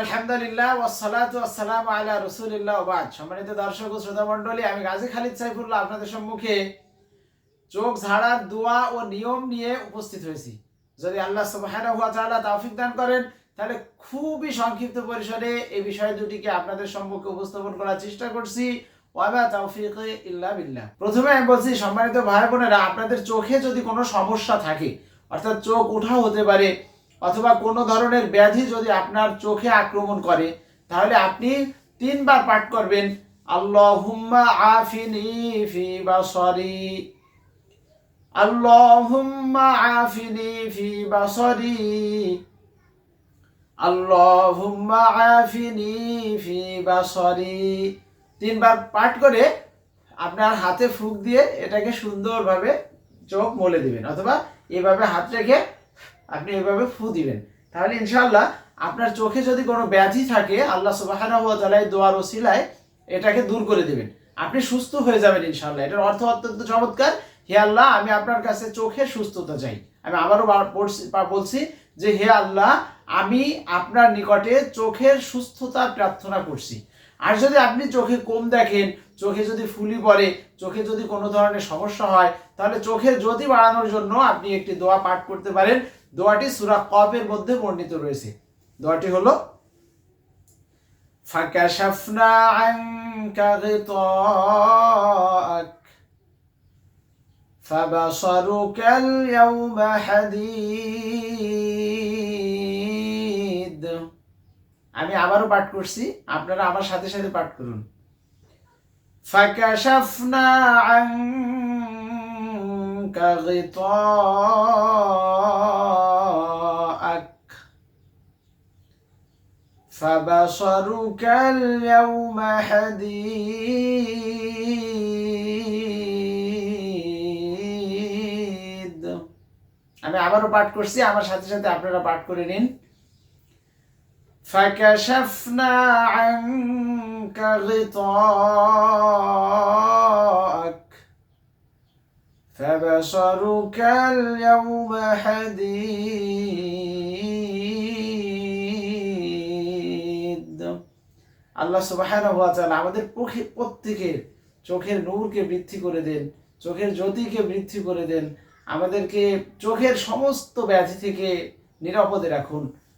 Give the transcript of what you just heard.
আলহামদুলিল্লাহ ওয়াসসালাতু ওয়াসসালামু আলা রাসূলিল্লাহ ওয়া বাদ। সম্মানিত দর্শক ও শ্রোতা মণ্ডলী, আমি গাজী খালিদ সাইফুল্লাহ আপনাদের সম্মুখে চোখ ঝাড়ার দোয়া ও নিয়ম নিয়ে উপস্থিত হয়েছি। যদি আল্লাহ সুবহানাহু ওয়া দান করেন, তাহলে খুবই সংক্ষিপ্ত পরিসরে এই বিষয় দুটিকে আপনাদের সম্মুখে উপস্থাপন করার চেষ্টা করছি। ওয়ামা তৌফিক ইল্লা বিল্লাহ। প্রথমে আমি বলছি, সম্মানিত ভাই বোনেরা, আপনাদের চোখে যদি কোনো সমস্যা থাকে, অর্থাৎ চোখ উঠা হতে পারে অথবা কোনো ধরনের ব্যাধি যদি আপনার চোখে আক্রমণ করে, তাহলে আপনি তিনবার পাঠ করবেন, আল্লাহুম্মা আফিনি ফি বাসরি। আল্লাহুম্মা আফিনি ফি বাসরি। আল্লাহুম্মা আফিনি ফি বাসরি। তিনবার পাঠ করে আপনার হাতে ফুক দিয়ে এটাকে সুন্দরভাবে চোখ মলে দিবেন, অথবা এভাবে হাত রেখে আপনি এভাবে ফু দিবেন। তাহলে ইনশাল্লাহ আপনার চোখে যদি কোনো ব্যাধি থাকে, আল্লাহ এই দোয়ার ওসিলায় এটাকে দূর করে দিবেন। আপনি সুস্থ হয়ে যাবেন ইনশাল্লাহ এটার অর্থ অত্যন্ত চমৎকার। হে আল্লাহ, আমি আপনার কাছে চোখের সুস্থতা চাই। আমি আবারও বলছি যে, হে আল্লাহ, আমি আপনার নিকটে চোখের সুস্থতা প্রার্থনা করছি। আর যদি আপনি চোখে কম দেখেন চোখে যদি ফুলি পড়ে চোখে যদি কোনো ধরনের সমস্যা হয় তাহলে চোখের জ্যোতি বাড়ানোর জন্য আপনি একটি দোয়া পাঠ করতে পারেন দোয়াটি সূরা কফের মধ্যে বর্ণিত রয়েছে দোয়াটি হলো ফাকাশাফনা আনকা গিতাআক فبصرك اليوم حديد আমি আবারও পাঠ করছি আপনারা আমার সাথে সাথে পাঠ করুন فكشفنا عنك غطاءك فبصرك اليوم حديد আমি আবারও পাঠ করছি আমার সাথে সাথে আপনারা পাঠ করে নিন فكشفنا عنك غطاءك فبصرك اليوم حديد আল্লাহ সুবহানাহু ওয়া তাআলা আমাদের পক্ষে প্রত্যেকের চোখের নূরকে বৃদ্ধি করে দেন চোখের জ্যোতিকে বৃদ্ধি করে দেন আমাদেরকে চোখের সমস্ত ব্যাধি থেকে নিরাপদে রাখুন